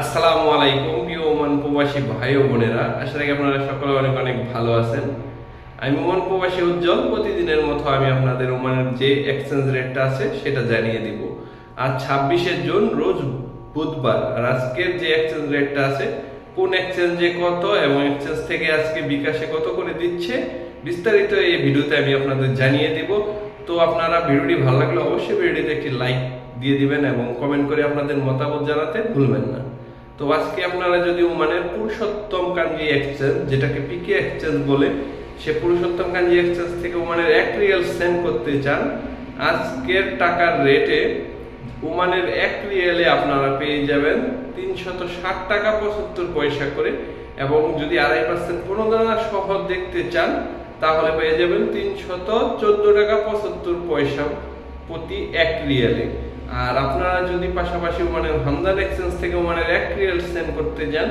আসসালামু আলাইকুম, প্রিয় ওমান প্রবাসী ভাই ও বোনেরা। আশা রাখি আপনারা সকলে অনেক অনেক ভালো আছেন। আমি ওমান প্রবাসী উজ্জ্বল। প্রতিদিনের মতো আমি আপনাদের ওমানের যে এক্সচেঞ্জ রেটটা আছে, সেটা জানিয়ে দিব। আর ছাব্বিশে জুন, রোজ বুধবার। আর আজকের যে এক্সচেঞ্জ রেটটা আছে, কোন এক্সচেঞ্জে কত এবং এক্সচেঞ্জ থেকে আজকে বিকাশে কত করে দিচ্ছে, বিস্তারিত এই ভিডিওতে আমি আপনাদের জানিয়ে দিব। তো আপনারা ভিডিওটি ভালো লাগলে অবশ্যই ভিডিওটিতে একটি লাইক দিয়ে দিবেন এবং কমেন্ট করে আপনাদের মতামত জানাতে ভুলবেন না। তো আজকে আপনারা যদি ওমানের পুরুষোত্তম কাঞ্জি এক্সচেঞ্জ, যেটাকে পিকে এক্সচেঞ্জ বলে, সে পুরুষোত্তম কাঞ্জি এক্সচেঞ্জ থেকে ওমানের এক রিয়েল সেন্ড করতে চান, আজকের টাকার রেটে ওমানের এক রিয়েলে আপনারা পেয়ে যাবেন তিনশত ষাট টাকা পঁচাত্তর পয়সা করে, এবং যদি আড়াই পার্সেন্ট প্রণোদনা সহ দেখতে চান, তাহলে পেয়ে যাবেন তিনশত চোদ্দ টাকা পঁচাত্তর পয়সা প্রতি এক রিয়েলে। আর আপনারা যদি পাশাপাশি ওমানের হামদান এক্সচেঞ্জ থেকে ওমানের এক রিয়েল সেন্ড করতে যান,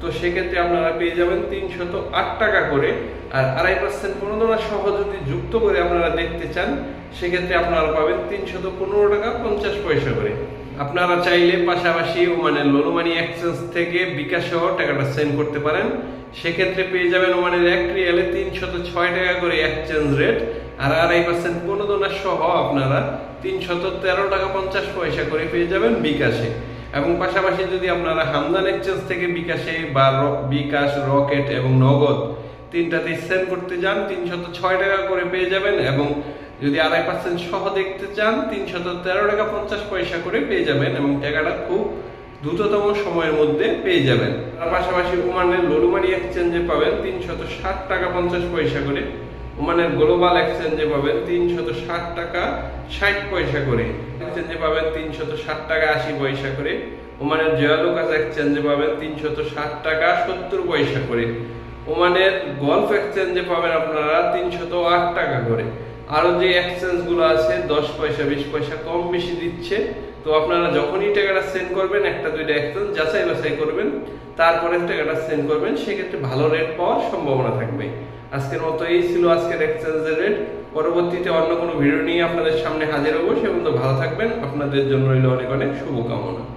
তো সেক্ষেত্রে আপনারা পেয়ে যাবেন তিনশত আট টাকা করে। আর আড়াই পার্সেন্ট প্রণোদনা সহ যদি যুক্ত করে আপনারা দেখতে চান, সেক্ষেত্রে আপনারা পাবেন তিনশত পনেরো টাকা পঞ্চাশ পয়সা করে। আপনারা চাইলে পাশাপাশি ওমানের লোলমানি এক্সচেঞ্জ থেকে বিকাশ সহ টাকাটা সেন্ড করতে পারেন। সেক্ষেত্রে পেয়ে যাবেন ওমানের এক রিয়ালে তিনশত ছয় টাকা করে এক্সচেঞ্জ রেট আর আড়াই পার্সেন্ট সহ আপনারা তিনশত তেরো টাকা পঞ্চাশ পয়সা করে পেয়ে যাবেন বিকাশে। এবং পাশাপাশি যদি আপনারা হামদান এক্সচেঞ্জ থেকে বিকাশে বা বিকাশ, রকেট এবং নগদ তিনটাতে সেন্ড করতে যান, তিনশত ছয় টাকা করে পেয়ে যাবেন এবং যদি আড়াই পার্সেন্ট সহ দেখতে চান, তিনশত তেরো টাকা পঞ্চাশ পয়সা করে পেয়ে যাবেন এবং টাকাটা খুব দ্রুততম সময়ের মধ্যে পেয়ে যাবেন। তার পাশাপাশি ওমানের ললুমারি এক্সচেঞ্জে পাবেন তিনশত ষাট টাকা পঞ্চাশ পয়সা করে ওমানের গ্লোবাল এক্সচেঞ্জে পাবেন তিনশত ষাট টাকা ষাট পয়সা করে। এক্সচেঞ্জে পাবেন তিনশত ষাট টাকা আশি পয়সা করে। ওমানের জয়ালুকাস এক্সচেঞ্জে পাবেন তিনশত ষাট টাকা সত্তর পয়সা করে। ওমানের গলফ এক্সচেঞ্জে পাবেন আপনারা তিনশত আট টাকা করে। আরও যে এক্সচেঞ্জগুলো আছে, দশ পয়সা, বিশ পয়সা কম বেশি দিচ্ছে। তো আপনারা যখনই টাকাটা সেন্ড করবেন, একটা, দুইটা এক্সচেঞ্জ যাচাই বাছাই করবেন, তারপরে টাকাটা সেন্ড করবেন, সেক্ষেত্রে ভালো রেট পাওয়ার সম্ভাবনা থাকবে। আজকের মতো এই ছিল আজকের এক্সচেঞ্জের রেট পরবর্তীতে অন্য কোনো ভিডিও নিয়ে আপনাদের সামনে হাজির হব। সে পর্যন্ত ভালো থাকবেন। আপনাদের জন্য রইল অনেক অনেক শুভকামনা।